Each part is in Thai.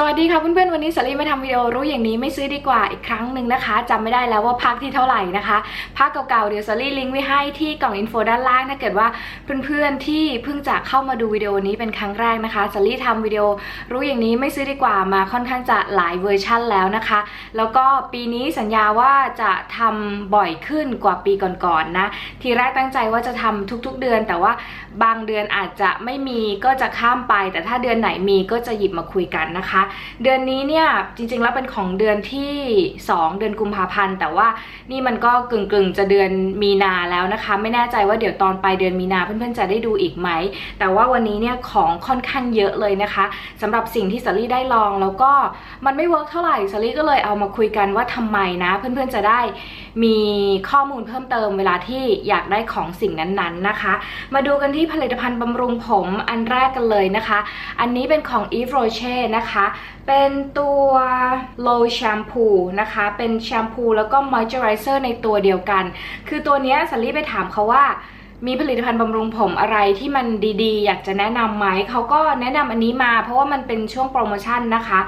สวัสดีค่ะเพื่อนๆวันนี้สลีมาทำวิดีโอรู้อย่างนี้ไม่ซื้อดีกว่าอีกครั้งหนึ่งนะคะจำไม่ได้แล้วว่าภาคที่เท่าไหร่นะคะภาคเก่าๆเดี๋ยวสลีลิงก์ไว้ให้ที่กล่องอินโฟด้านล่างถ้าเกิดว่าเพื่อนๆที่เพิ่งจะเข้ามาดูวิดีโอนี้เป็นครั้งแรกนะคะสลีทำวิดีโอรู้อย่างนี้ไม่ซื้อดีกว่ามาค่อนข้างจะหลายเวอร์ชั่นแล้วนะคะ แล้วก็ปีนี้สัญญาว่าจะทำบ่อยขึ้นกว่าปีก่อนๆนะทีแรกตั้งใจว่าจะทำทุกๆเดือน แต่ว่าบางเดือนอาจจะไม่มีก็จะข้ามไป แต่ถ้าเดือนไหนมีก็จะหยิบมาคุยกันนะคะเดือนนี้เนี่ยจริงๆแล้วเป็นของเดือนที่ 2 เดือนกุมภาพันธ์ แต่ว่านี่มันก็กึ่งๆจะเดือนมีนาแล้วนะคะ ไม่แน่ใจว่าเดี๋ยวตอนปลายเดือนมีนาเพื่อนๆจะได้ดูอีกไหม แต่ว่าวันนี้เนี่ยของค่อนข้างเยอะเลยนะคะสำหรับสิ่งที่สาลี่ได้ลองแล้วก็มันไม่เวิร์กเท่าไหร่สาลี่ก็เลยเอามาคุยกันว่าทำไมนะ เพื่อนๆจะได้มีข้อมูลเพิ่มเติมเวลาที่อยากได้ของสิ่งนั้นๆนะคะ มาดูกันที่ผลิตภัณฑ์บำรุงผมอันแรกกันเลยนะคะ อันนี้เป็นของ Eve Roche นะคะเป็นตัว low shampoo นะคะ เป็นแชมพูแล้วก็ moisturizer ในตัวเดียวกัน คือตัวนี้สัลลี่ไปถามเขาว่ามีผลิตภัณฑ์บำรุงผมอะไรที่มันดีๆ อยากจะแนะนำไหม เขาก็แนะนำอันนี้มา เพราะว่ามันเป็นช่วงโปรโมชั่นนะคะ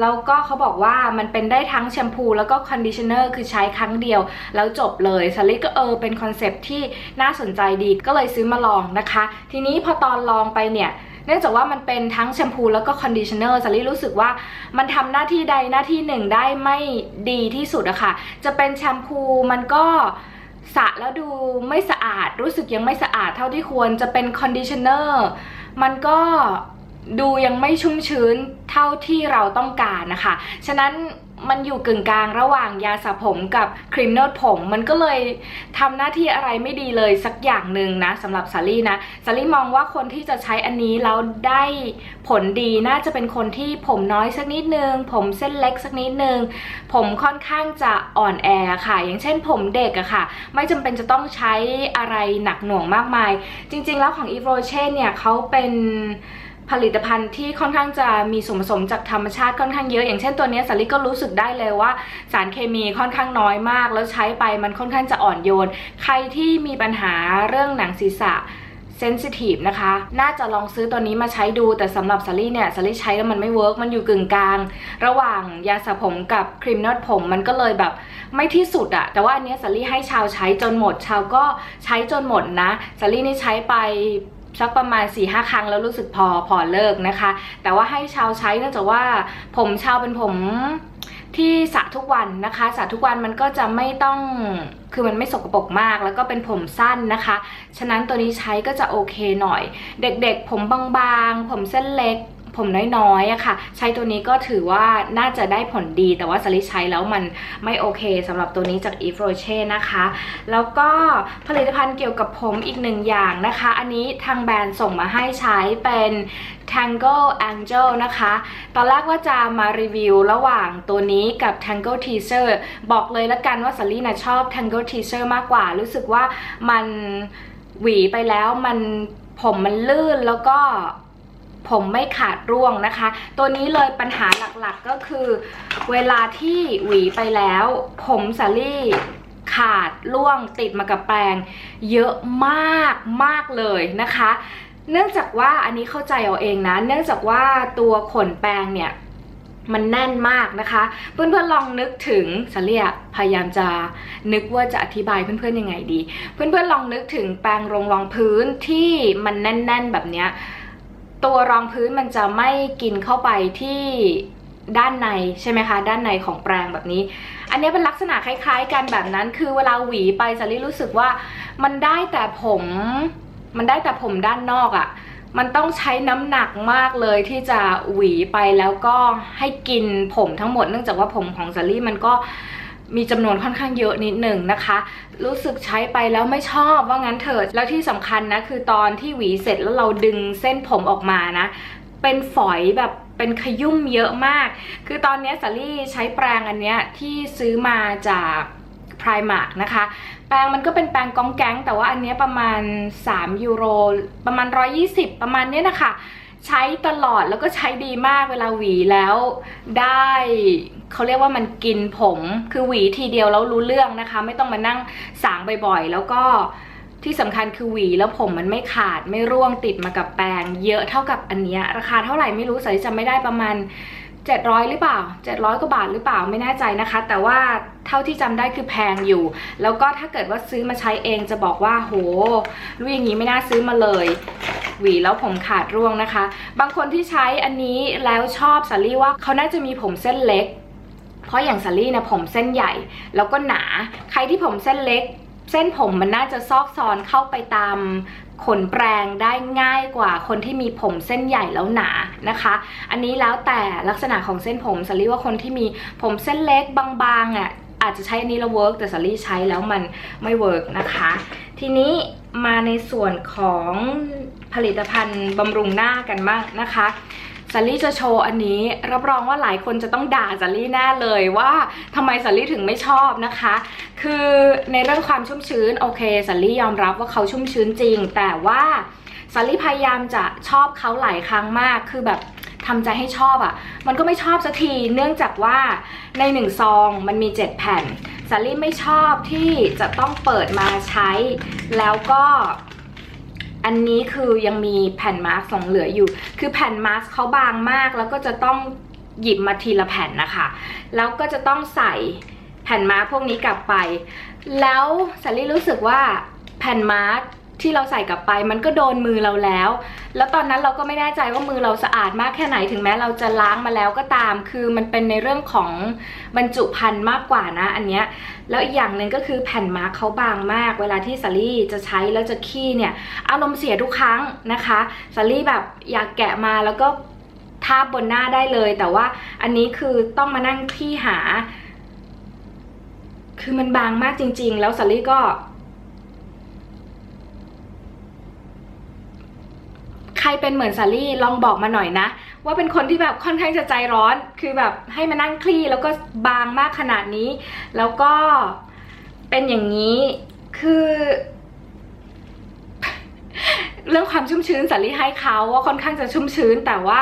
แล้วก็เขาบอกว่ามันเป็นได้ทั้งแชมพูแล้วก็คอนดิชเนอร์คือใช้ครั้งเดียว แล้วจบเลยสลิก็เออเป็นคอนเซปที่น่าสนใจดีก็เลยซื้อมาลองนะคะ ทีนี้พอตอนลองไปเนี่ย เนื่องจากว่ามันเป็นทั้งแชมพูแล้วก็คอนดิชเนอร์สลิรู้สึกว่ามันทำหน้าที่ใดหน้าที่หนึ่งได้ไม่ดีที่สุดอะค่ะ จะเป็นแชมพูมันก็สระแล้วดูไม่สะอาด รู้สึกยังไม่สะอาดเท่าที่ควรจะเป็นคอนดิชเนอร์มันก็ดูยังไม่ชุ่มชื้นเท่าที่เราต้องการนะคะ ฉะนั้น มันอยู่กึ่งกลางระหว่างยาสระผมกับครีมนวดผม มันก็เลยทำหน้าที่อะไรไม่ดีเลยสักอย่างหนึ่งนะสำหรับสาลี่นะสาลี่มองว่าคนที่จะใช้อันนี้แล้วได้ผลดีน่าจะเป็นคนที่ผมน้อยสักนิดนึง ผมเส้นเล็กสักนิดนึง ผมค่อนข้างจะอ่อนแอค่ะ อย่างเช่นผมเด็กอะค่ะ ไม่จำเป็นจะต้องใช้อะไรหนักหน่วงมากมาย จริง ๆ แล้วของ e v o c e เนี่ยเขาเป็น ผลิตภัณฑ์ที่ค่อนข้างจะมีส่วนผสมจากธรรมชาติค่อนข้างเยอะ อย่างเช่นตัวนี้สาลิก็รู้สึกได้เลยว่า สารเคมีค่อนข้างน้อยมาก แล้วใช้ไปมันค่อนข้างจะอ่อนโยน ใครที่มีปัญหาเรื่องหนังศีรษะเซนซิทีฟนะคะ น่าจะลองซื้อตัวนี้มาใช้ดู แต่สำหรับซารี่เนี่ยซารี่ใช้แล้วมันไม่เวิร์กมันอยู่กึ่งกลาง ระหว่างยาสระผมกับครีมนวดผมมันก็เลยแบบไม่ที่สุดอะแต่ว่าอันนี้ซารี่ให้ชาวใช้จนหมด ชาวก็ใช้จนหมดนะซารี่นี่ใช้ไป สักประมาณ4ีหครั้งแล้วรู้สึกพอพอเลิกนะคะ แต่ว่าให้ชาวใช้เนื่องจากว่าผมชาวเป็นผมที่สระทุกวันนะคะสระทุกวันมันก็จะไม่ต้องคือมันไม่สกปรกมาก แล้วก็เป็นผมสั้นนะคะ ฉะนั้นตัวนี้ใช้ก็จะโอเคหน่อย เด็กๆผมบางๆ ผมเส้นเล็ก ผมน้อยๆอะค่ะ ใช้ตัวนี้ก็ถือว่าน่าจะได้ผลดีแต่ว่าสลิใช้แล้วมันไม่โอเคสำหรับตัวนี้จาก e f r o c h e นะคะ แล้วก็ผลิตภัณฑ์เกี่ยวกับผมอีกหนึ่งอย่างนะคะ อันนี้ทางแบรนด์ส่งมาให้ใช้เป็น Tangle Angel นะคะ ตอนแรกว่าจะมารีวิวระหว่างตัวนี้กับ Tangle Teaser บอกเลยละกันว่าสลีนะชอบ Tangle Teaser มากกว่า รู้สึกว่ามันหวีไปแล้วมันผมมันลื่นแล้วก็ ผมไม่ขาดร่วงนะคะ ตัวนี้เลยปัญหาหลักๆก็คือ เวลาที่หวีไปแล้ว ผมสาลี่ขาดร่วงติดมากับแปรงเยอะมากมากเลยนะคะ เนื่องจากว่าอันนี้เข้าใจเอาเองนะ เนื่องจากว่าตัวขนแปรงเนี่ยมันแน่นมากนะคะ เพื่อนๆลองนึกถึงสเลียพยายามจะนึกว่าจะอธิบายเพื่อนๆยังไงดี เพื่อนๆลองนึกถึงแปรงรองรองพื้นที่มันแน่น ๆ แบบเนี้ย ตัวรองพื้นมันจะไม่กินเข้าไปที่ด้านในใช่ไหมคะ ด้านในของแปรงแบบนี้ อันนี้เป็นลักษณะคล้ายๆ กันแบบนั้น คือเวลาหวีไปสลิรู้สึกว่ามันได้แต่ผม มันได้แต่ผมด้านนอกอะ่ะ มันต้องใช้น้ำหนักมากเลยที่จะหวีไปแล้วก็ให้กินผมทั้งหมด เนื่องจากว่าผมของซารี่มันก็ มีจำนวนค่อนข้างเยอะนิดหนึ่งนะคะ รู้สึกใช้ไปแล้วไม่ชอบว่างั้นเถิด แล้วที่สำคัญนะคือตอนที่หวีเสร็จแล้วเราดึงเส้นผมออกมานะ เป็นฝอยแบบเป็นขยุ่มเยอะมาก คือตอนนี้สาลี่ใช้แปรงอันเนี้ยที่ซื้อมาจาก Primark นะคะ แปรงมันก็เป็นแปรงกองแก๊งแต่ว่าอันเนี้ยประมาณ 3 ยูโร ประมาณ 120 ประมาณเนี้ยนะคะ ใช้ตลอดแล้วก็ใช้ดีมากเวลาหวีแล้วได้เขาเรียกว่ามันกินผม คือหวีทีเดียวแล้วรู้เรื่องนะคะ ไม่ต้องมานั่งสางบ่อยๆ แล้วก็ที่สำคัญคือหวีแล้วผมมันไม่ขาดไม่ร่วงติดมากับแปรงเยอะเท่ากับอันเนี้ยราคาเท่าไหร่ไม่รู้ใส่จำไม่ได้ประมาณ 700 หรือเปล่า 700กว่าบาทหรือเปล่าไม่แน่ใจนะคะ แต่ว่าเท่าที่จำได้คือแพงอยู่ แล้วก็ถ้าเกิดว่าซื้อมาใช้เองจะบอกว่าโหรู้อย่างนี้ไม่น่าซื้อมาเลย หวีแล้วผมขาดร่วงนะคะ บางคนที่ใช้อันนี้แล้วชอบสาลี่ว่าเขาน่าจะมีผมเส้นเล็ก เพราะอย่างสาลี่เนี่ยผมเส้นใหญ่ แล้วก็หนา ใครที่ผมเส้นเล็กเส้นผมมันน่าจะซอกซอนเข้าไปตาม ขนแปรงได้ง่ายกว่าคนที่มีผมเส้นใหญ่แล้วหนานะคะ อันนี้แล้วแต่ลักษณะของเส้นผมสาลี่ว่าคนที่มีผมเส้นเล็กบางๆอะอาจจะใช้อันนี้แล้วเวิร์กแต่สลี่ใช้แล้วมันไม่เวิร์กนะคะ ทีนี้มาในส่วนของผลิตภัณฑ์บำรุงหน้ากันบ้างนะคะ สาลี่จะโชว์อันนี้รับรองว่าหลายคนจะต้องด่าสาลี่แน่เลยว่าทำไมสาลี่ถึงไม่ชอบนะคะ คือในเรื่องความชุ่มชื้นโอเคสาลี่ยอมรับว่าเขาชุ่มชื้นจริง แต่ว่าสาลี่พยายามจะชอบเขาหลายครั้งมากคือแบบทำใจให้ชอบอะ่ะ มันก็ไม่ชอบสักที เนื่องจากว่าในหนึ่งซองมันมี 7 แผ่นสาลี่ไม่ชอบที่จะต้องเปิดมาใช้ แล้วก็ อันนี้คือยังมีแผ่นมาร์กสองเหลืออยู่ คือแผ่นมาร์กเขาบางมาก แล้วก็จะต้องหยิบมาทีละแผ่นนะคะ แล้วก็จะต้องใส่แผ่นมาร์กพวกนี้กลับไป แล้วสันลี่รู้สึกว่าแผ่นมาร์ก ที่เราใส่กลับไป มันก็โดนมือเราแล้ว แล้วตอนนั้นเราก็ไม่แน่ใจว่ามือเราสะอาดมากแค่ไหนถึงแม้เราจะล้างมาแล้วก็ตาม คือมันเป็นในเรื่องของบรรจุภัณฑ์มากกว่านะ อันเนี้ยแล้วอีกอย่างหนึ่งก็คือแผ่นมาร์กเขาบางมาก เวลาที่สาลี่จะใช้แล้วจะขี้เนี่ยอารมณ์เสียทุกครั้งนะคะสาลี่แบบอยากแกะมาแล้วก็ทาบบนหน้าได้เลย แต่ว่าอันนี้คือต้องมานั่งขี้หา คือมันบางมากจริง ๆ แล้วสาลี่ก็ ใค รเป็นเหมือนสาลี่ลองบอกมาหน่อยนะ ว่าเป็นคนที่แบบค่อนข้างจะใจร้อนคือแบบให้มานั่งคลี่แล้วก็บางมากขนาดนี้ แล้วก็เป็นอย่างนี้คือ เรื่องความชุ่มชื้นสาลี่ให้เขาว่าค่อนข้างจะชุ่มชื้น แต่ว่า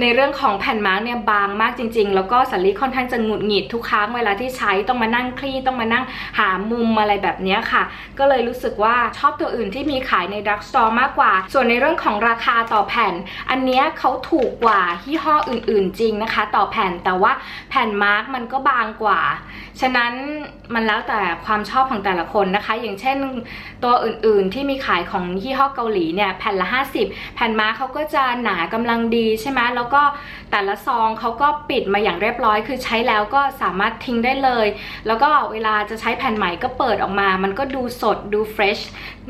ในเรื่องของแผ่นมาร์กเนี่ยบางมากจริง ๆ แล้วก็สาลี่ค่อนข้างจะหงุดหงิดทุกครั้งเวลาที่ใช้ต้องมานั่งคลี่ต้องมานั่งหามุมอะไรแบบนี้ค่ะ ก็เลยรู้สึกว่าชอบตัวอื่นที่มีขายในดักสตอร์มากกว่า ส่วนในเรื่องของราคาต่อแผ่น อันเนี้ยเขาถูกกว่ายี่ห้ออื่น ๆ จริงนะคะ ต่อแผ่นแต่ว่าแผ่นมาร์กมันก็บางกว่า ฉะนั้นมันแล้วแต่ความชอบของแต่ละคนนะคะ อย่างเช่นตัวอื่นๆที่มีขายของยี่ห้อเกาหลีเนี่ยแผ่นละ 50 แผ่นมาเขาก็จะหนากำลังดีใช่ไหมแล้วก็แต่ละซองเขาก็ปิดมาอย่างเรียบร้อย คือใช้แล้วก็สามารถทิ้งได้เลย แล้วก็เวลาจะใช้แผ่นใหม่ก็เปิดออกมา มันก็ดูสดดูเฟรช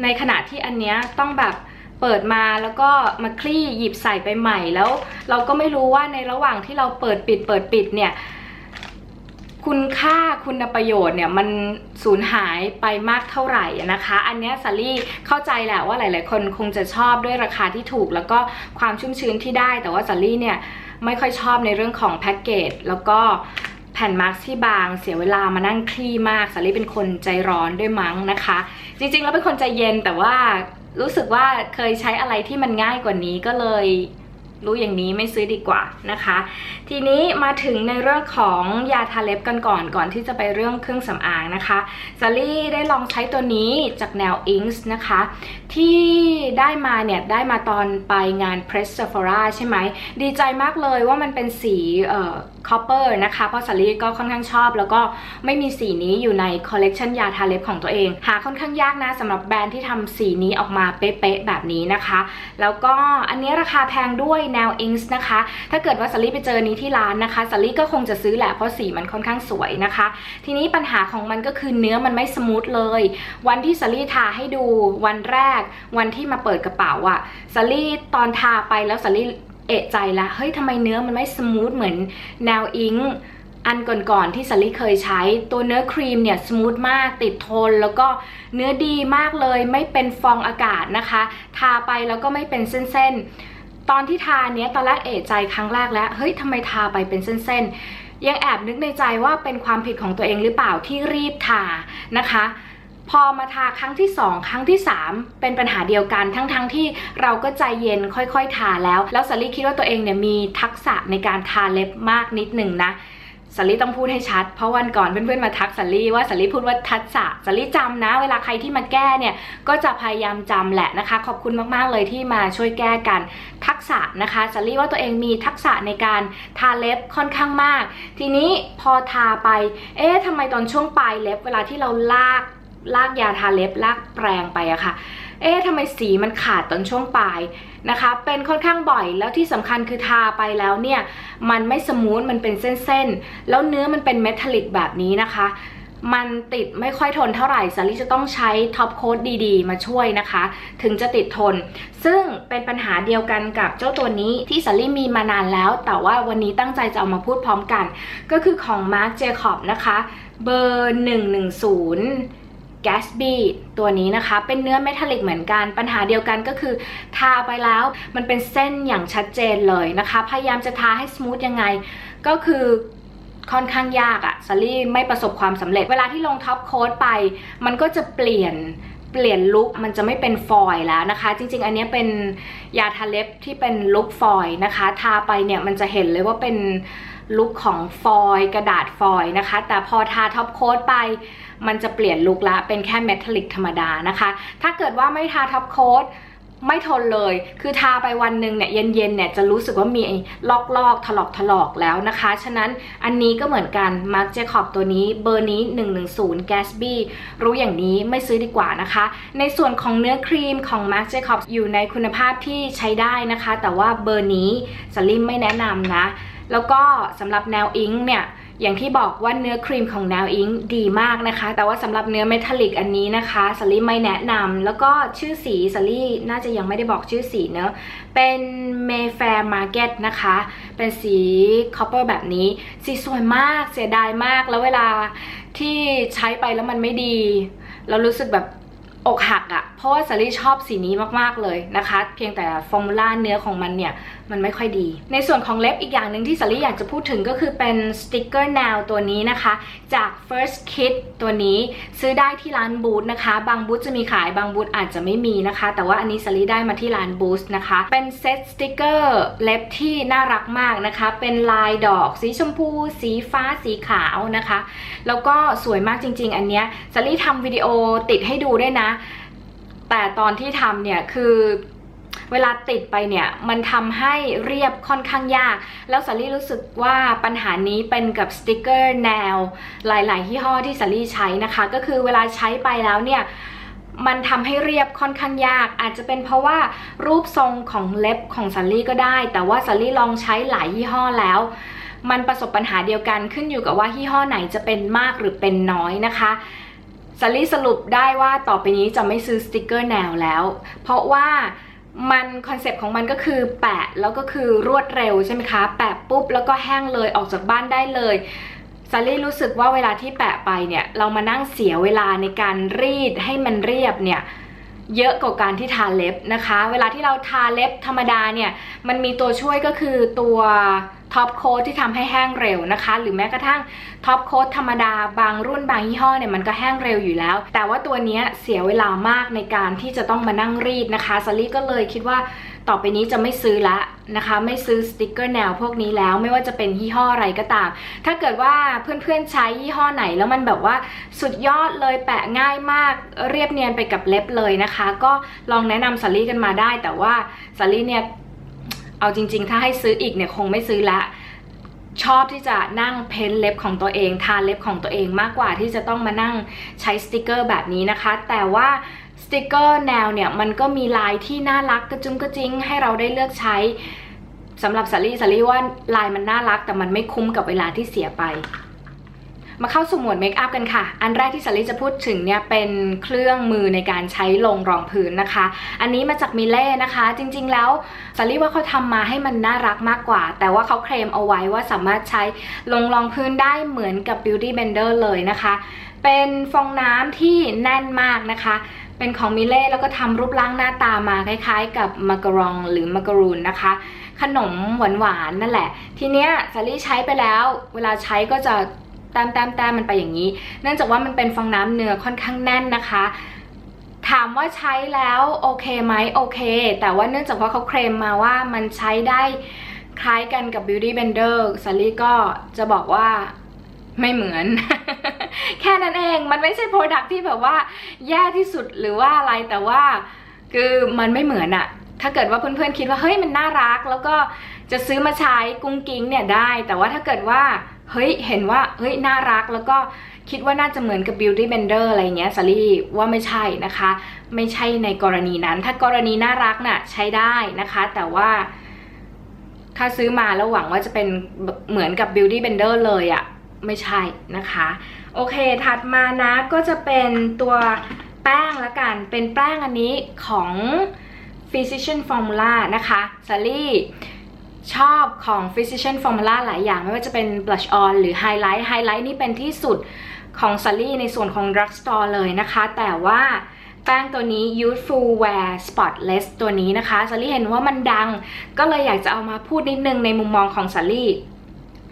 ในขณะที่อันเนี้ยต้องแบบเปิดมาแล้วก็มาคลี่หยิบใส่ไปใหม่แล้ว เราก็ไม่รู้ว่าในระหว่างที่เราเปิดปิดเปิดปิดเนี่ย คุณค่าคุณประโยชน์เนี่ยมันสูญหายไปมากเท่าไหร่นะคะ อันนี้ยสาลี่เข้าใจแหละว่าหลาย ๆ คนคงจะชอบด้วยราคาที่ถูก แล้วก็ความชุ่มชื้นที่ได้ แต่ว่าสาลี่เนี่ยไม่ค่อยชอบในเรื่องของแพ็กเกจแล้วก็แผ่นมาร์กที่บางเสียเวลามานั่งคลี่มากสาลี่เป็นคนใจร้อนด้วยมั้งนะคะ จริง ๆ แล้วเป็นคนใจเย็นแต่ว่ารู้สึกว่าเคยใช้อะไรที่มันง่ายกว่านี้ก็เลย รู้อย่างนี้ไม่ซื้อดีกว่านะคะ ทีนี้มาถึงในเรื่องของยาทาเล็บกันก่อนก่อนที่จะไปเรื่องเครื่องสำอางนะคะซารี่ได้ลองใช้ตัวนี้จากแนว i n k s นะคะ ที่ได้มาเนี่ย ได้มาตอนไปงาน Press Sephora ใช่ไหม ดีใจมากเลยว่ามันเป็นสีเอ่อ copper นะคะเพราะซาลีก็ค่อนข้างชอบ แล้วก็ไม่มีสีนี้อยู่ในคอลเลกชันยาทาเล็บของตัวเอง หาค่อนข้างยากนะสำหรับแบรนด์ที่ทำสีนี้ออกมาเป๊ะๆแบบนี้นะคะ แล้วก็อันนี้ราคาแพงด้วยแนว i n k s นะคะ ถ้าเกิดว่าสาลีไปเจอนี้ที่ร้านนะคะสาลีก็คงจะซื้อแหละเพราะสีมันค่อนข้างสวยนะคะ ทีนี้ปัญหาของมันก็คือเนื้อมันไม่สมูทเลย วันที่สาลีทาให้ดูวันแรกวันที่มาเปิดกระเป๋าอะสาลีตอนทาไปแล้วสาลี เอะใจละเฮ้ยทำไมเนื้อมันไม่สมูทเหมือนแนวอิงอันก่อนๆที่สลี่เคยใช้ตัวเนื้อครีมเนี่ยสมูทมากติดทน แล้วก็เนื้อดีมากเลยไม่เป็นฟองอากาศนะคะ ทาไปแล้วก็ไม่เป็นเส้นๆ ตอนที่ทาเนี้ยตอนแรกเอะใจครั้งแรกแล้วเฮ้ยทำไมทาไปเป็นเส้นๆยังแอบนึกในใจว่าเป็นความผิดของตัวเองหรือเปล่าที่รีบทานะคะ พอมาทาครั้งที่ 2 ครั้งที่ 3 เป็นปัญหาเดียวกันทั้งๆทที่เราก็ใจเย็นค่อยๆ ทาแล้ว แล้วสลี่คิดว่าตัวเองเนี่ยมีทักษะในการทาเล็บมากนิดหนึ่งนะสลลี่ต้องพูดให้ชัด เพราะวันก่อนเพื่อนๆมาทักสลลี่ว่าสลลี่พูดว่าทักษะสลลี่จำนะ เวลาใครที่มาแก้เนี่ยก็จะพยายามจำแหละนะคะ ขอบคุณมากๆเลยที่มาช่วยแก้กันทักษะนะคะสลลี่ว่าตัวเองมีทักษะในการทาเล็บค่อนข้างมาก ทีนี้พอทาไป เอ๊ะทำไมตอนช่วงปลายเล็บ เวลาที่เราลาก ลากยาทาเล็บลากแปรงไปอะค่ะ เอ๊ะทำไมสีมันขาดตอนช่วงปลายนะคะ เป็นค่อนข้างบ่อยแล้วที่สำคัญคือทาไปแล้วเนี่ย มันไม่สมูทมันเป็นเส้นๆ แล้วเนื้อมันเป็นเมทัลลิกแบบนี้นะคะ มันติดไม่ค่อยทนเท่าไหร่สาลี่จะต้องใช้ท็อปโค้ดดีๆ มาช่วยนะคะ ถึงจะติดทน ซึ่งเป็นปัญหาเดียวกันกับเจ้าตัวนี้ที่สาลี่มีมานานแล้ว แต่ว่าวันนี้ตั้งใจจะเอามาพูดพร้อมกัน ก็คือของ Marc Jacob นะคะ เบอร์ 110 Gatsby ตัวนี้นะคะ เป็นเนื้อเมทัลลิกเหมือนกัน ปัญหาเดียวกันก็คือ ทาไปแล้วมันเป็นเส้นอย่างชัดเจนเลยนะคะ พยายามจะทาให้สมูทยังไง ก็คือค่อนข้างยากอะซัลลี่ไม่ประสบความสำเร็จ เวลาที่ลงท็อปโค้ดไป มันก็จะเปลี่ยนเปลี่ยนลุคมันจะไม่เป็นฟอยล์แล้วนะคะ จริง ๆ อันนี้เป็นยาทาเล็บที่เป็นลุคฟอยล์นะคะ ทาไปเนี่ยมันจะเห็นเลยว่าเป็นลุคของฟอยล์กระดาษฟอยล์นะคะ แต่พอทาท็อปโค้ดไป มันจะเปลี่ยนลุคละเป็นแค่เมทัลลิกธรรมดานะคะ ถ้าเกิดว่าไม่ทาท็อปโค้ดไม่ทนเลย คือทาไปวันหนึ่งเนี่ยเย็นๆเนี่ยจะรู้สึกว่ามีลอกๆถลอกถลอกแล้วนะคะ ฉะนั้นอันนี้ก็เหมือนกัน Marc Jacob ตัวนี้เบอร์นี้ 110 g a s b y รู้อย่างนี้ไม่ซื้อดีกว่านะคะ ในส่วนของเนื้อครีมของ Marc Jacob อยู่ในคุณภาพที่ใช้ได้นะคะ แต่ว่าเบอร์นี้สลิมไม่แนะนำนะ แล้วก็สำหรับแนวอิงเนี่ย อย่างที่บอกว่าเนื้อครีมของ Now Ink ดีมากนะคะ แต่ว่าสำหรับเนื้อเมทัลลิกอันนี้นะคะสลี่ไม่แนะนำแล้วก็ชื่อสีสลี่น่าจะยังไม่ได้บอกชื่อสีเนอะเป็น Mayfair Market นะคะ เป็นสีคอปเปอร์แบบนี้ สีสวยมากเสียดายมากแล้วเวลาที่ใช้ไปแล้วมันไม่ดี เรารู้สึกแบบอกหักอะเพราะว่าสลี่ชอบสีนี้มากๆเลยนะคะ เพียงแต่ฟอร์มูล่าเนื้อของมันเนี่ยมันไม่ค่อยดี ในส่วนของเล็บอีกอย่างหนึ่งที่สลี่อยากจะพูดถึงก็คือเป็นสติกเกอร์แนวตัวนี้นะคะ จาก First Kit ตัวนี้ซื้อได้ที่ร้านบูธนะคะ บางบูธจะมีขายบางบูธอาจจะไม่มีนะคะ แต่ว่าอันนี้สลี่ได้มาที่ร้านบูธนะคะ เป็นเซตสติกเกอร์เล็บที่น่ารักมากนะคะ เป็นลายดอกสีชมพู สีฟ้าสีขาวนะคะ แล้วก็สวยมากจริง ๆ อันเนี้ยสลี่ทำวิดีโอติดให้ดูด้วยนะ แต่ตอนที่ทำเนี่ยคือ เวลาติดไปเนี่ยมันทำให้เรียบค่อนข้างยาก แล้วสาลี่รู้สึกว่าปัญหานี้เป็นกับสติกเกอร์แนว หลายๆยี่ห้อที่สาลี่ใช้นะคะ ก็คือเวลาใช้ไปแล้วเนี่ยมันทำให้เรียบค่อนข้างยาก อาจจะเป็นเพราะว่ารูปทรงของเล็บของซัลลี่ก็ได้ แต่ว่าซัลลี่ลองใช้หลายยี่ห้อแล้ว มันประสบปัญหาเดียวกันขึ้นอยู่กับว่ายี่ห้อไหนจะเป็นมากหรือเป็นน้อยนะคะซัลลี่สรุปได้ว่าต่อไปนี้จะไม่ซื้อสติกเกอร์แนวแล้ว เพราะว่า มันคอนเซปต์ของมันก็คือแปะแล้วก็คือรวดเร็วใช่ไหมคะแปะปุ๊บแล้วก็แห้งเลยออกจากบ้านได้เลยซารี่รู้สึกว่าเวลาที่แปะไปเนี่ยเรามานั่งเสียเวลาในการรีดให้มันเรียบเนี่ยเยอะกว่าการที่ทาเล็บนะคะ เวลาที่เราทาเล็บธรรมดาเนี่ยมันมีตัวช่วยก็คือตัว ท็อปโค้ดที่ทำให้แห้งเร็วนะคะ หรือแม้กระทั่งท็อปโค้ดธรรมดาบางรุ่นบางยี่ห้อเนี่ยมันก็แห้งเร็วอยู่แล้ว แต่ว่าตัวนี้เสียเวลามากในการที่จะต้องมานั่งรีดนะคะซารี่ก็เลยคิดว่าต่อไปนี้จะไม่ซื้อละนะคะ ไม่ซื้อสติกเกอร์แนวพวกนี้แล้วไม่ว่าจะเป็นยี่ห้ออะไรก็ตาม ถ้าเกิดว่าเพื่อนๆใช้ยี่ห้อไหนแล้วมันแบบว่าสุดยอดเลยแปะง่ายมากเรียบเนียนไปกับเล็บเลยนะคะ ก็ลองแนะนำซารี่กันมาได้ แต่ว่าซารี่เนี่ย เอาจริง ๆ ถ้าให้ซื้ออีกเนี่ยคงไม่ซื้อละ ชอบที่จะนั่งเพ้นเล็บของตัวเอง ทาเล็บของตัวเองมากกว่าที่จะต้องมานั่งใช้สติกเกอร์แบบนี้นะคะ แต่ว่าสติกเกอร์แนวเนี่ยมันก็มีลายที่น่ารักกระจุ้งกระจิ้งให้เราได้เลือกใช้สำหรับสาลี่สาลี่ว่าลายมันน่ารัก แต่มันไม่คุ้มกับเวลาที่เสียไป มาเข้าสู่หมวดเมคอัพกันค่ะ อันแรกที่สลี่จะพูดถึงเนี่ยเป็นเครื่องมือในการใช้ลงรองพื้นนะคะ อันนี้มาจากมิเล่นะคะ จริงๆแล้วสลี่ว่าเขาทำมาให้มันน่ารักมากกว่า แต่ว่าเขาเคลมเอาไว้ว่าสามารถใช้ลงรองพื้นได้เหมือนกับ Beauty Blender เลยนะคะ เป็นฟองน้ำที่แน่นมากนะคะ เป็นของมิเล่แล้วก็ทำรูปร่างหน้าตามาคล้ายๆ กับมาการองหรือมาการูนนะคะขนมหวานๆนั่นแหละ ทีเนี้ยซารี่ใช้ไปแล้ว เวลาใช้ก็จะ แต้มแต้มแต้มมันไปอย่างนี้ เนื่องจากว่ามันเป็นฟองน้ำเนื้อค่อนข้างแน่นนะคะ ถามว่าใช้แล้วโอเคไหมโอเค แต่ว่าเนื่องจากว่าเขาเคลมมาว่ามันใช้ได้คล้ายกันกับ Beauty Blender สาลี่ก็จะบอกว่าไม่เหมือน แค่นั้นเองมันไม่ใช่โปรดักที่แบบว่า แย่ที่สุดหรือว่าอะไรแต่ว่าคือมันไม่เหมือนอะถ้าเกิดว่าเพื่อนๆคิดว่าเฮ้ยมันน่ารัก แล้วก็จะซื้อมาใช้กุ้งกิ้งเนี่ยได้ แต่ว่าถ้าเกิดว่า เฮ้ยเห็นว่าเฮ้ยน่ารักแล้วก็คิดว่าน่าจะเหมือนกับ Beauty Blender อะไรเงี้ยสาลี่ว่าไม่ใช่นะคะ ไม่ใช่ในกรณีนั้น ถ้ากรณีน่ารักน่ะใช้ได้นะคะ แต่ว่าถ้าซื้อมาแล้วหวังว่าจะเป็นเหมือนกับ Beauty Blender เลยอะ่ะไม่ใช่นะคะ โอเคถัดมานะก็จะเป็นตัวแป้งละกัน เป็นแป้งอันนี้ของ Physician Formula นะคะสาลี่ ชอบของ Physician Formula หลายอย่าง ไม่ว่าจะเป็น blush on หรือ highlight highlight นี่เป็นที่สุดของสาลี่ในส่วนของ drugstore เลยนะคะ แต่ว่าแป้งตัวนี้ Youthful Wear Spotless ตัวนี้นะคะสาลี่เห็นว่ามันดัง ก็เลยอยากจะเอามาพูดนิดนึงในมุมมองของสาลี่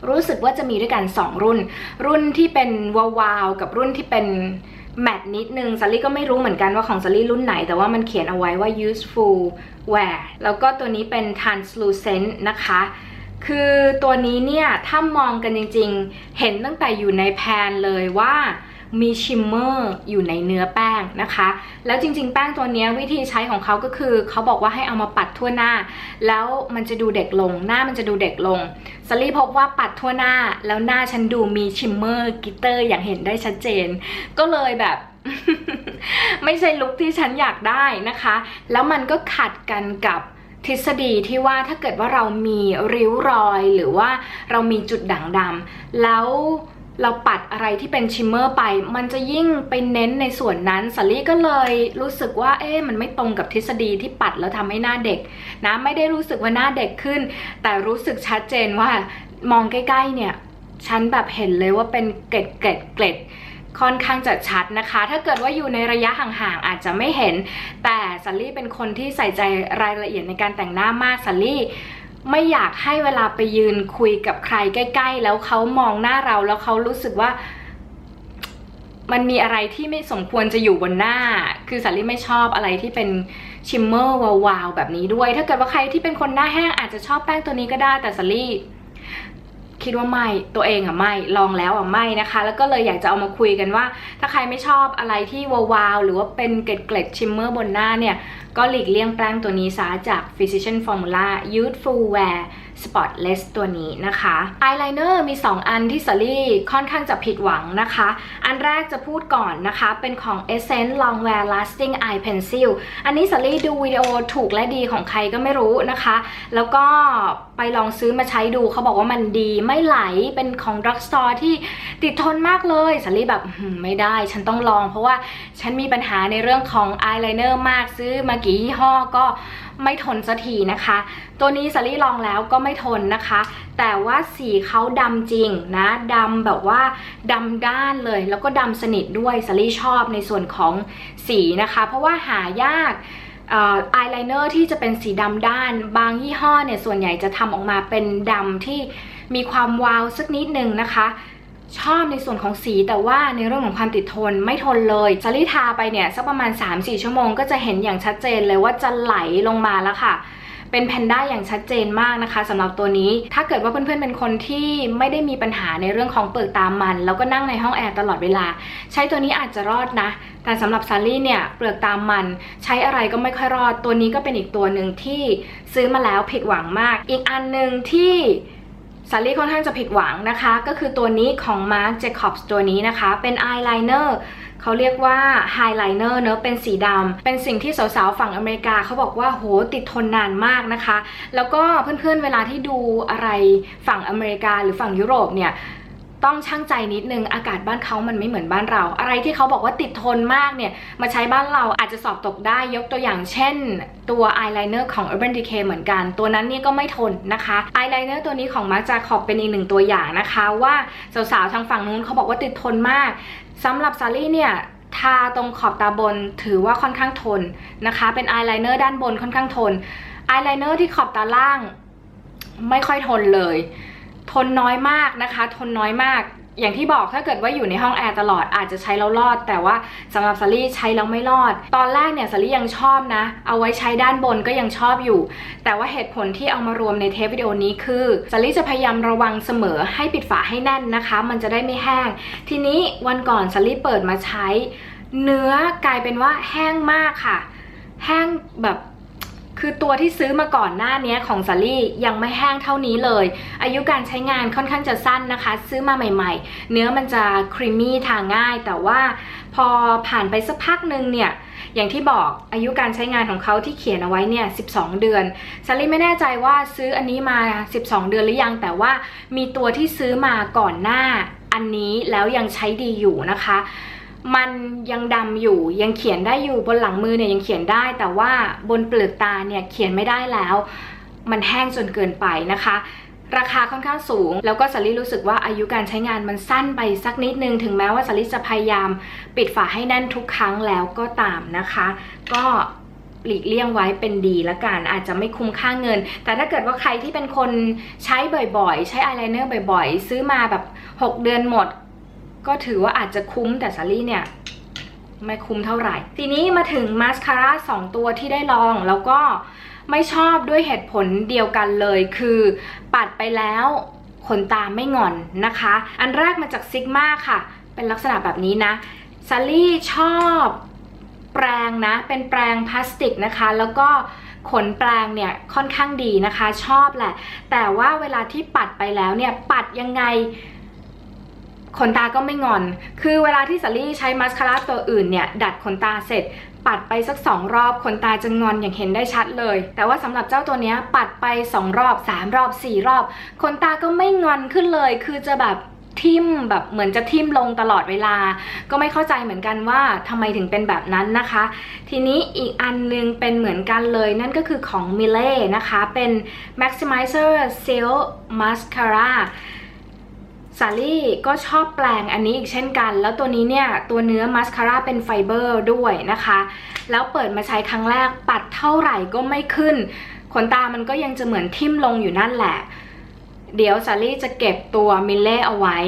รู้สึกว่าจะมีด้วยกัน 2 รุ่น รุ่นที่เป็นวาวๆกับรุ่นที่เป็น แมทนิดนึงสาลี่ก็ไม่รู้เหมือนกันว่าของสาลี่รุ่นไหน แต่ว่ามันเขียนเอาไว้ว่า Useful Wear แล้วก็ตัวนี้เป็น Translucent นะคะ คือตัวนี้เนี่ย ถ้ามองกันจริงๆ เห็นตั้งแต่อยู่ในแพนเลยว่า มีชิมเมอร์อยู่ในเนื้อแป้งนะคะ แล้วจริงๆ แป้งตัวนี้วิธีใช้ของเขาก็คือ เขาบอกว่าให้เอามาปัดทั่วหน้า แล้วมันจะดูเด็กลง หน้ามันจะดูเด็กลงสลี่พบว่าปัดทั่วหน้า แล้วหน้าฉันดูมีชิมเมอร์กิตเตอร์อย่างเห็นได้ชัดเจน ก็เลยแบบไม่ใช่ลุคที่ฉันอยากได้นะคะ แล้วมันก็ขัดกันกับทฤษฎีที่ว่าถ้าเกิดว่าเรามีริ้วรอยหรือว่าเรามีจุดด่างดำแล้ว เราปัดอะไรที่เป็นชิมเมอร์ไป มันจะยิ่งไปเน้นในส่วนนั้นสลี่ก็เลยรู้สึกว่า เอ๊ะมันไม่ตรงกับทฤษฎีที่ปัดแล้วทำให้หน้าเด็กนะไม่ได้รู้สึกว่าหน้าเด็กขึ้น แต่รู้สึกชัดเจนว่ามองใกล้ๆเนี่ยฉันแบบเห็นเลยว่าเป็นเกล็ดเกล็ดเกล็ดค่อนข้างจะชัดนะคะ ถ้าเกิดว่าอยู่ในระยะห่างๆ อาจจะไม่เห็น แต่สัลลี่เป็นคนที่ใส่ใจรายละเอียดในการแต่งหน้ามากสัลลี่ ไม่อยากให้เวลาไปยืนคุยกับใครใกล้ ๆ แล้วเขามองหน้าเราแล้วเขารู้สึกว่า มันมีอะไรที่ไม่สมควรจะอยู่บนหน้า คือสาลี่ไม่ชอบอะไรที่เป็นชิมเมอร์วาวๆแบบนี้ด้วย ถ้าเกิดว่าใครที่เป็นคนหน้าแห้งอาจจะชอบแป้งตัวนี้ก็ได้แต่สาลี่ คิดว่าไม่ตัวเองอะไม่ลองแล้วอะไม่นะคะ แล้วก็เลยอยากจะเอามาคุยกันว่า ถ้าใครไม่ชอบอะไรที่วาวๆหรือว่าเป็นเกล็ดๆชิมเมอร์บนหน้าเนี่ย ก็หลีกเลี่ยงแป้งตัวนี้ซะจาก Physician Formula Youthful Wear Spotless ตัวนี้นะคะอายไลเนอร์มี 2 อันที่สลี่ค่อนข้างจะผิดหวังนะคะ อันแรกจะพูดก่อนนะคะ เป็นของ Essence Long Wear Lasting Eye Pencil อันนี้สลี่ดูวิดีโอถูกและดีของใครก็ไม่รู้นะคะ แล้วก็ไปลองซื้อมาใช้ดูเขาบอกว่ามันดีไม่ไหลเป็นของ Drugstore ที่ติดทนมากเลยสลี่แบบไม่ได้ ฉันต้องลอง เพราะว่าฉันมีปัญหาในเรื่องของอายไลเนอร์มากซื้อมากี่ยี่ห้อก็ไม่ทนสักทีนะคะ ตัวนี้สลี่ลองแล้วก็ไม่ทนนะคะ แต่ว่าสีเขาดำจริงนะดำแบบว่าดำด้านเลย แล้วก็ดำสนิทด้วยสลี่ชอบในส่วนของสีนะคะ เพราะว่าหายาก อายไลเนอร์ที่จะเป็นสีดำด้าน บางยี่ห้อเนี่ยส่วนใหญ่จะทำออกมาเป็นดำที่มีความวาวสักนิดนึงนะคะ ชอบในส่วนของสีแต่ว่าในเรื่องของความติดทนไม่ทนเลยซารี่ทาไปเนี่ยสักประมาณ 3-4 ชั่วโมงก็จะเห็นอย่างชัดเจนเลยว่าจะไหลลงมาแล้วค่ะ เป็นแพนด้าอย่างชัดเจนมากนะคะสำหรับตัวนี้ ถ้าเกิดว่าเพื่อนๆเป็นคนที่ไม่ได้มีปัญหาในเรื่องของเปลือกตามัน แล้วก็นั่งในห้องแอร์ตลอดเวลา ใช้ตัวนี้อาจจะรอดนะ แต่สำหรับซารี่เนี่ยเปลือกตามัน ใช้อะไรก็ไม่ค่อยรอด ตัวนี้ก็เป็นอีกตัวหนึ่งที่ซื้อมาแล้วผิดหวังมาก อีกอันหนึ่งที่ซารี่ค่อนข้างจะผิดหวังนะคะ ก็คือตัวนี้ของ Marc Jacobs ตัวนี้นะคะ เป็นอายไลเนอร์ เขาเรียกว่าไฮไลเนอร์เนอะเป็นสีดำเป็นสิ่งที่สาวๆฝั่งอเมริกาเขาบอกว่าโหติดทนนานมากนะคะ แล้วก็เพื่อนๆเวลาที่ดูอะไรฝั่งอเมริกาหรือฝั่งยุโรปเนี่ยต้องช่างใจนิดนึงอากาศบ้านเขามันไม่เหมือนบ้านเรา อะไรที่เขาบอกว่าติดทนมากเนี่ย มาใช้บ้านเราอาจจะสอบตกได้ยกตัวอย่างเช่น ตัวอายไลเนอร์ของ Urban Decay เหมือนกัน ตัวนั้นนี่ก็ไม่ทนนะคะอายไลเนอร์ตัวนี้ของมาร์จาขอบเป็นอีกหนึ่งตัวอย่างนะคะ ว่าสาวๆทางฝั่งนู้นเขาบอกว่าติดทนมาก สำหรับซารี่เนี่ยทาตรงขอบตาบนถือว่าค่อนข้างทนนะคะ เป็นอายไลเนอร์ด้านบนค่อนข้างทนอายไลเนอร์ที่ขอบตาล่างไม่ค่อยทนเลย ทนน้อยมากนะคะ ทนน้อยมาก อย่างที่บอกถ้าเกิดว่าอยู่ในห้องแอร์ตลอดอาจจะใช้แล้วรอด แต่ว่าสำหรับสาลี่ใช้แล้วไม่รอด ตอนแรกเนี่ยสาลี่ยังชอบนะ เอาไว้ใช้ด้านบนก็ยังชอบอยู่ แต่ว่าเหตุผลที่เอามารวมในเทปวิดีโอนี้คือสาลี่จะพยายามระวังเสมอให้ปิดฝาให้แน่นนะคะ มันจะได้ไม่แห้ง ทีนี้วันก่อนสาลี่เปิดมาใช้ เนื้อกลายเป็นว่าแห้งมากค่ะ แห้งแบบ คือตัวที่ซื้อมาก่อนหน้านี้ของสาลี่ยังไม่แห้งเท่านี้เลย อายุการใช้งานค่อนข้างจะสั้นนะคะ ซื้อมาใหม่ ๆ เนื้อมันจะครีมมี่ทานง่าย แต่ว่าพอผ่านไปสักพักหนึ่งเนี่ยอย่างที่บอกอายุการใช้งานของเขาที่เขียนเอาไว้เนี่ย 12 เดือนซาลี่ไม่แน่ใจว่าซื้ออันนี้มา 12 เดือนหรือยัง แต่ว่ามีตัวที่ซื้อมาก่อนหน้าอันนี้แล้วยังใช้ดีอยู่นะคะ มันยังดำอยู่ยังเขียนได้อยู่บนหลังมือเนี่ยยังเขียนได้ แต่ว่าบนเปลือกตาเนี่ยเขียนไม่ได้แล้ว มันแห้งจนเกินไปนะคะราคาค่อนข้างสูง แล้วก็สลี่รู้สึกว่าอายุการใช้งานมันสั้นไปสักนิดนึง ถึงแม้ว่าสลี่จะพยายามปิดฝาให้แน่นทุกครั้งแล้วก็ตามนะคะ ก็หลีกเลี่ยงไว้เป็นดีละกัน อาจจะไม่คุ้มค่าเงิน แต่ถ้าเกิดว่าใครที่เป็นคนใช้บ่อยๆ ใช้อายไลเนอร์บ่อยๆ ซื้อมาแบบ 6 เดือนหมด ก็ถือว่าอาจจะคุ้มแต่สาลี่เนี่ยไม่คุ้มเท่าไหร่ ทีนี้มาถึงมาสคาร่า2ตัวที่ได้ลองแล้วก็ไม่ชอบด้วยเหตุผลเดียวกันเลย คือปัดไปแล้วขนตาไม่งอนนะคะ อันแรกมาจากซิกมาค่ะ เป็นลักษณะแบบนี้นะซาลี่ชอบแปรงนะ เป็นแปรงพลาสติกนะคะ แล้วก็ขนแปรงเนี่ยค่อนข้างดีนะคะ ชอบแหละ แต่ว่าเวลาที่ปัดไปแล้วเนี่ยปัดยังไง ขนตาก็ไม่งอน คือเวลาที่สาลี่ใช้มัสคาร่าตัวอื่นเนี่ยดัดขนตาเสร็จ ปัดไปสักสองรอบขนตาจะงอนอย่างเห็นได้ชัดเลย แต่ว่าสำหรับเจ้าตัวนี้ปัดไปสองรอบสามรอบสี่รอบขนตาก็ไม่งอนขึ้นเลย คือจะแบบทิมแบบเหมือนจะทิมลงตลอดเวลา ก็ไม่เข้าใจเหมือนกันว่าทำไมถึงเป็นแบบนั้นนะคะ ทีนี้อีกอันนึงเป็นเหมือนกันเลยนั่นก็คือของ m i l l e นะคะ เป็น Maximizer Seal Mascara สาลี่ก็ชอบแปลงอันนี้อีกเช่นกัน แล้วตัวนี้เนี่ย ตัวเนื้อมัสคาร่าเป็นไฟเบอร์ด้วยนะคะ แล้วเปิดมาใช้ครั้งแรกปัดเท่าไหร่ก็ไม่ขึ้น ขนตามันก็ยังจะเหมือนทิ่มลงอยู่นั่นแหละ เดี๋ยวสาลี่จะเก็บตัวมิลเล่เอาไว้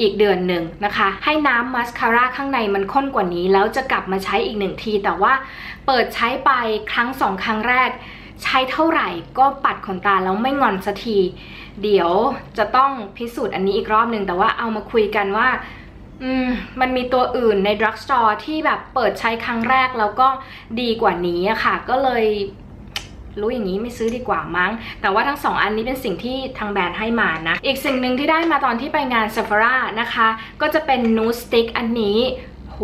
อีกเดือนหนึ่งนะคะ ให้น้ำมัสคาร่าข้างในมันข้นกว่านี้ แล้วจะกลับมาใช้อีกหนึ่งที แต่ว่าเปิดใช้ไปครั้งสองครั้งแรก ใช้เท่าไหร่ก็ปัดขนตาแล้วไม่งอนสักที เดี๋ยวจะต้องพิสูจน์อันนี้อีกรอบหนึ่งแต่ว่าเอามาคุยกันว่ามมันมีตัวอื่นในดรักสตอร์ที่แบบเปิดใช้ครั้งแรกแล้วก็ดีกว่านี้อะค่ะ ก็เลยรู้อย่างนี้ไม่ซื้อดีกว่ามั้ง แต่ว่าทั้งสองอันนี้เป็นสิ่งที่ทางแบรนด์ให้มานะ อีกสิ่งหนึ่งที่ได้มาตอนที่ไปงาน s ซ p h a r a นะคะ ก็จะเป็นนูสติกอันนี้ โห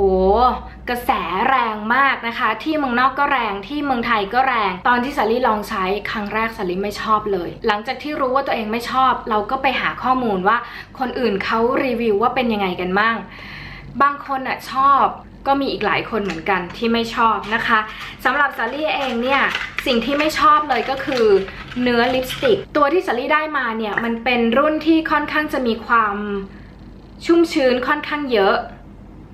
กระแสแรงมากนะคะ ที่เมืองนอกก็แรงที่เมืองไทยก็แรง ตอนที่สาลี่ลองใช้ครั้งแรกสาลี่ไม่ชอบเลย หลังจากที่รู้ว่าตัวเองไม่ชอบ เราก็ไปหาข้อมูลว่าคนอื่นเขารีวิวว่าเป็นยังไงกันบ้าง บางคนอะชอบก็มีอีกหลายคนเหมือนกันที่ไม่ชอบนะคะสำหรับสาลี่เองเนี่ย สิ่งที่ไม่ชอบเลยก็คือ เนื้อลิปสติก ตัวที่สาลี่ได้มาเนี่ย มันเป็นรุ่นที่ค่อนข้างจะมีความชุ่มชื้นค่อนข้างเยอะ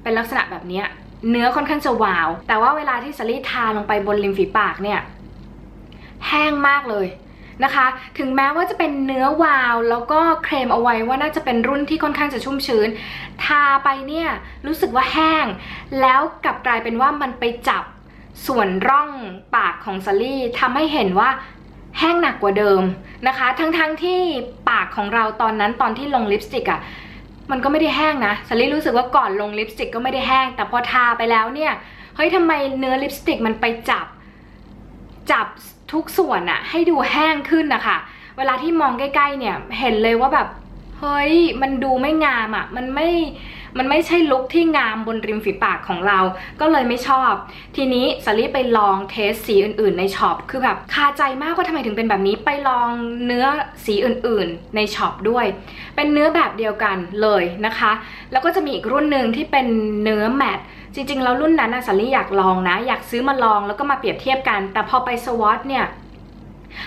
เป็นลักษณะแบบนี้เนื้อค่อนข้างจะวาว แต่ว่าเวลาที่สาลี่ทาลงไปบนริมฝีปากเนี่ย แห้งมากเลยนะคะ ถึงแม้ว่าจะเป็นเนื้อวาว แล้วก็เคลมเอาไว้ว่าน่าจะเป็นรุ่นที่ค่อนข้างจะชุ่มชื้น ทาไปเนี่ยรู้สึกว่าแห้ง แล้วกลับกลายเป็นว่ามันไปจับส่วนร่องปากของซาลี่ทำให้เห็นว่าแห้งหนักกว่าเดิมนะคะ ทั้งๆทที่ปากของเราตอนนั้นตอนที่ลงลิปสติกอะ มันก็ไม่ได้แห้งนะซาลี่รู้สึกว่าก่อนลงลิปสติกก็ไม่ได้แห้ง แต่พอทาไปแล้วเนี่ย เฮ้ยทำไมเนื้อลิปสติกมันไปจับ จับทุกส่วนอะให้ดูแห้งขึ้นนะคะเวลาที่มองใกล้ๆเนี่ยเห็นเลยว่าแบบ เฮ้ย มันดูไม่งามอะมันไม่ มันไม่ใช่ลุคที่งามบนริมฝีปากของเรา ก็เลยไม่ชอบ ทีนี้สลี่ไปลองเทสสีอื่น ๆ ในช็อปคือแบบคาใจมากว่าทำไมถึงเป็นแบบนี้ไปลองเนื้อสีอื่น ๆ ในช็อปด้วย เป็นเนื้อแบบเดียวกันเลยนะคะ แล้วก็จะมีอีกรุ่นหนึ่งที่เป็นเนื้อแมตต์จริง ๆ แล้วรุ่นนั้นนะสลี่อยากลองนะ อยากซื้อมาลองแล้วก็มาเปรียบเทียบกัน แต่พอไปสวอตเนี่ย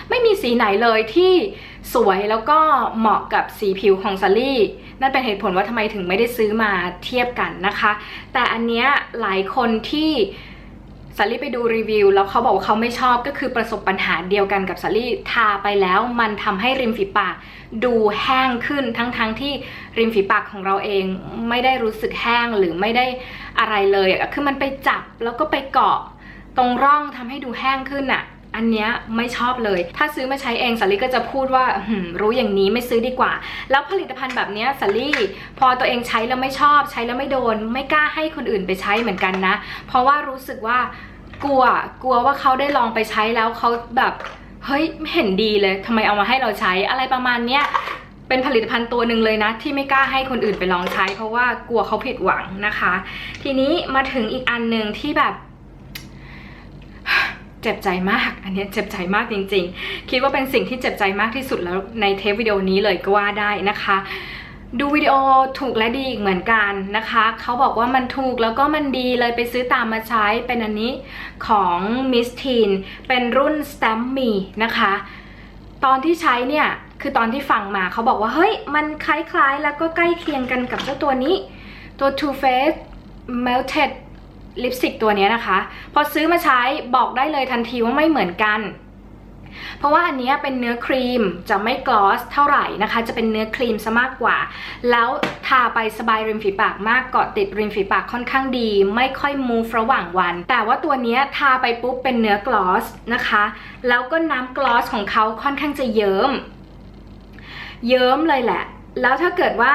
ไม่มีสีไหนเลยที่สวยแล้วก็เหมาะกับสีผิวของซาลี่ นั่นเป็นเหตุผลว่าทำไมถึงไม่ได้ซื้อมาเทียบกันนะคะ แต่อันเนี้ยหลายคนที่สาลี่ไปดูรีวิว แล้วเขาบอกว่าเขาไม่ชอบก็คือประสบปัญหาเดียวกันกับสาลี่ทาไปแล้วมันทำให้ริมฝีปากดูแห้งขึ้นทั้งๆทที่ริมฝีปากของเราเองไม่ได้รู้สึกแห้งหรือไม่ได้อะไรเลยคือมันไปจับแล้วก็ไปเกาะตรงร่องทำให้ดูแห้งขึ้นอะ อันเนี้ยไม่ชอบเลย ถ้าซื้อมาใช้เองสาลี่ก็จะพูดว่าหืมรู้อย่างนี้ไม่ซื้อดีกว่า แล้วผลิตภัณฑ์แบบเนี้ยสาลี่พอตัวเองใช้แล้วไม่ชอบ ใช้แล้วไม่โดน ไม่กล้าให้คนอื่นไปใช้เหมือนกันนะ เพราะว่ารู้สึกว่ากลัวกลัวว่าเขาได้ลองไปใช้แล้วเขาแบบเฮ้ยไม่เห็นดีเลยทำไมเอามาให้เราใช้อะไรประมาณเนี้ยเป็นผลิตภัณฑ์ตัวหนึ่งเลยนะ ที่ไม่กล้าให้คนอื่นไปลองใช้ เพราะว่ากลัวเขาผิดหวังนะคะ ทีนี้มาถึงอีกอันหนึ่งที่แบบ เจ็บใจมาก อันนี้เจ็บใจมากจริง ๆ คิดว่าเป็นสิ่งที่เจ็บใจมากที่สุดแล้วในเทปวิดีโอนี้เลยก็ว่าได้นะคะ ดูวิดีโอถูกและดีอีกเหมือนกันนะคะ เขาบอกว่ามันถูกแล้วก็มันดีเลยไปซื้อตามมาใช้ เป็นอันนี้ของ Miss Teen เป็นรุ่น Stamp Me นะคะ ตอนที่ใช้เนี่ย คือตอนที่ฟังมาเขาบอกว่า เฮ้ย มันคล้ายๆ แล้วก็ใกล้เคียงกันกับเจ้าตัวนี้ ตัว Too Faced Melted ลิปสติกตัวนี้นะคะ พอซื้อมาใช้บอกได้เลยทันทีว่าไม่เหมือนกัน เพราะว่าอันนี้เป็นเนื้อครีมจะไม่กลอสเท่าไหร่นะคะ จะเป็นเนื้อครีมซะมากกว่า แล้วทาไปสบายริมฝีปากมากเกาะติดริมฝีปากค่อนข้างดี ไม่ค่อยมูฟระหว่างวัน แต่ว่าตัวนี้ทาไปปุ๊บเป็นเนื้อกลอสนะคะ แล้วก็น้ำกลอสของเขาค่อนข้างจะเยิ้ม เยิ้มเลยแหละ แล้วถ้าเกิดว่า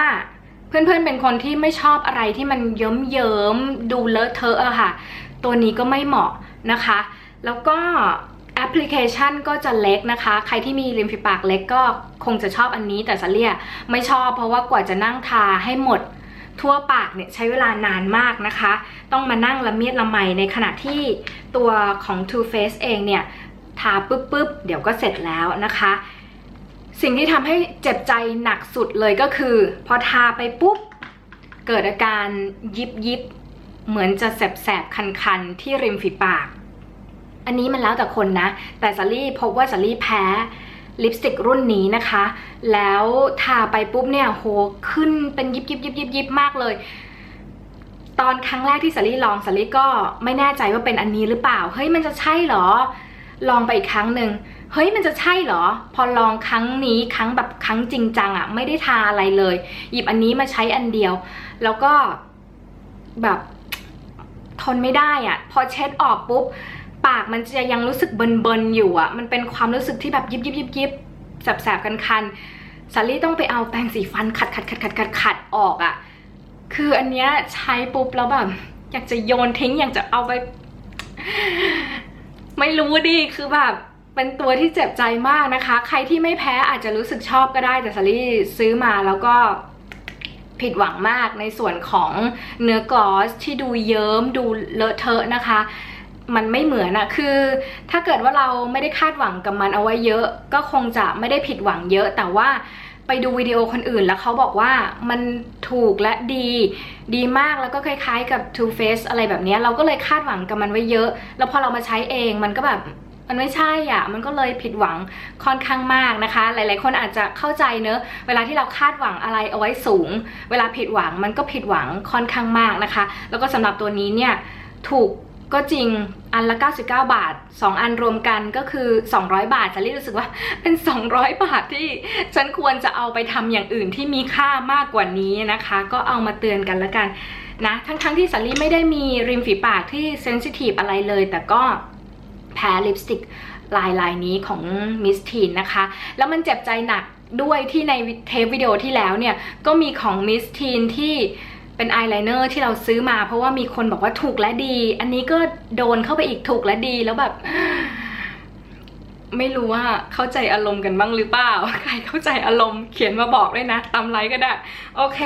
เพื่อนๆเป็นคนที่ไม่ชอบอะไรที่มันเยิ้มๆดูเลอะเทอะอะค่ะ ตัวนี้ก็ไม่เหมาะนะคะ แล้วก็แอปพลิเคชันก็จะเล็กนะคะ ใครที่มีริมฝีปากเล็กก็คงจะชอบอันนี้แต่สเลียไม่ชอบเพราะว่ากว่าจะนั่งทาให้หมดทั่วปากเนี่ยใช้เวลานานมากนะคะ ต้องมานั่งละเมียดละไมในขณะที่ตัวของ Too Faced เองเนี่ย ทาปุ๊บปุ๊บเดี๋ยวก็เสร็จแล้วนะคะ สิ่งที่ทำให้เจ็บใจหนักสุดเลยก็คือ พอทาไปปุ๊บ เกิดอาการยิบยิบเหมือนจะแสบแสบคันคันๆ ที่ริมฝีปาก อันนี้มันแล้วแต่คนนะ แต่สาลี่พบว่าสาลี่แพ้ลิปสติกรุ่นนี้นะคะ แล้วทาไปปุ๊บเนี่ยโหขึ้นเป็นยิบยิบยิบยิบยิบมากเลย ตอนครั้งแรกที่สาลี่ลองสาลี่ก็ไม่แน่ใจว่าเป็นอันนี้หรือเปล่า เฮ้ยมันจะใช่เหรอ ลองไปอีกครั้งหนึ่ง เฮ้ยมันจะใช่เหรอ พอลองครั้งนี้ครั้งแบบครั้งจริงจังอะไม่ได้ทาอะไรเลย หยิบอันนี้มาใช้อันเดียว แล้วก็แบบทนไม่ได้อะพอเช็ดออกปุ๊บ ปากมันจะยังรู้สึกเบินๆอยู่อะมันเป็นความรู้สึกที่แบบยิบยิบยิบยิบแสบๆกันคันๆสาลี่ต้องไปเอาแปรงสีฟันขัดขัดขัดขัดขัดขัดออกอะคืออันเนี้ยใช้ปุ๊บแล้วแบบอยากจะโยนทิ้งอยากจะเอาไป ไม่รู้ดิคือแบบ เป็นตัวที่เจ็บใจมากนะคะ ใครที่ไม่แพ้อาจจะรู้สึกชอบก็ได้แต่สาลี่ซื้อมาแล้วก็ผิดหวังมากในส่วนของเนื้อกลอสที่ดูเยิ้มดูเลอะเทอะนะคะ มันไม่เหมือนอะคือ ถ้าเกิดว่าเราไม่ได้คาดหวังกับมันเอาไว้เยอะ ก็คงจะไม่ได้ผิดหวังเยอะ แต่ว่าไปดูวิดีโอคนอื่นแล้วเขาบอกว่ามันถูกและดีดีมากแล้วก็คล้ายๆกับ Too Faced อะไรแบบนี้เราก็เลยคาดหวังกับมันไว้เยอะ แล้วพอเรามาใช้เองมันก็แบบ มันไม่ใช่อะ มันก็เลยผิดหวังค่อนข้างมากนะคะ หลาย ๆ คนอาจจะเข้าใจเนอะเวลาที่เราคาดหวังอะไรเอาไว้สูง เวลาผิดหวังมันก็ผิดหวังค่อนข้างมากนะคะ แล้วก็สำหรับตัวนี้เนี่ยถูกก็จริงอันละ 99 บาท 2 อันรวมกันก็คือ 200 บาทจะรีรู้สึกว่าเป็น 200 บาทที่ฉันควรจะเอาไปทำอย่างอื่นที่มีค่ามากกว่านี้นะคะ ก็เอามาเตือนกันละกันนะ ทั้งๆทที่สาลี่ไม่ได้มีริมฝีปากที่เซนซิทีฟอะไรเลย แต่ก็ แพ้ลิปสติกลายลายนี้ของมิสทีนนะคะ แล้วมันเจ็บใจหนักด้วยที่ในเทปวิดีโอที่แล้วเนี่ย ก็มีของมิสทีนที่เป็นอายไลเนอร์ที่เราซื้อมาเพราะว่ามีคนบอกว่าถูกและดี อันนี้ก็โดนเข้าไปอีกถูกและดีแล้วแบบ ไม่รู้ว่าเข้าใจอารมณ์กันบ้างหรือเปล่า ใครเข้าใจอารมณ์เขียนมาบอกด้วยนะตามไลค์ก็ได้ โอเค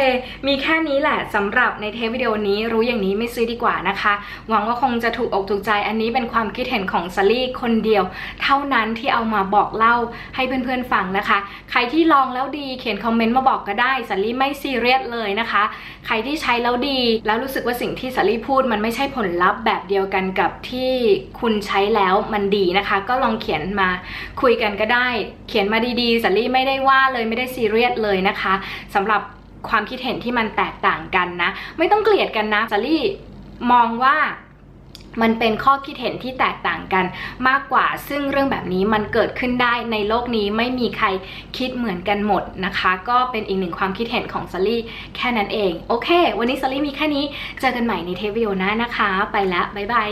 มีแค่นี้แหละสำหรับในเทปวิดีโอนี้รู้อย่างนี้ไม่ซื้อดีกว่านะคะ หวังว่าคงจะถูกอกถูกใจอันนี้เป็นความคิดเห็นของซาลี่คนเดียว เท่านั้นที่เอามาบอกเล่าให้เพื่อนๆฟังนะคะ ใครที่ลองแล้วดีเขียนคอมเมนต์มาบอกก็ได้ซาลี่ไม่ซีเรียสเลยนะคะ ใครที่ใช้แล้วดี แล้วรู้สึกว่าสิ่งที่ซาลี่พูด มันไม่ใช่ผลลัพธ์แบบเดียวกันกับที่คุณใช้แล้วมันดีนะคะ ก็ลองเขียนมาคุยกันก็ได้ เขียนมาดีๆสัลลี่ไม่ได้ว่าเลยไม่ได้ซีเรียสเลยนะคะสำหรับความคิดเห็นที่มันแตกต่างกันนะ ไม่ต้องเกลียดกันนะสัลลี่มองว่ามันเป็นข้อคิดเห็นที่แตกต่างกันมากกว่า ซึ่งเรื่องแบบนี้มันเกิดขึ้นได้ในโลกนี้ไม่มีใครคิดเหมือนกันหมดนะคะ ก็เป็นอีกหนึ่งความคิดเห็นของซารี่แค่นั้นเอง โอเค วันนี้ซารี่มีแค่นี้ เจอกันใหม่ในเทปวิดีโอหน้านะคะ ไปละบ๊ายบาย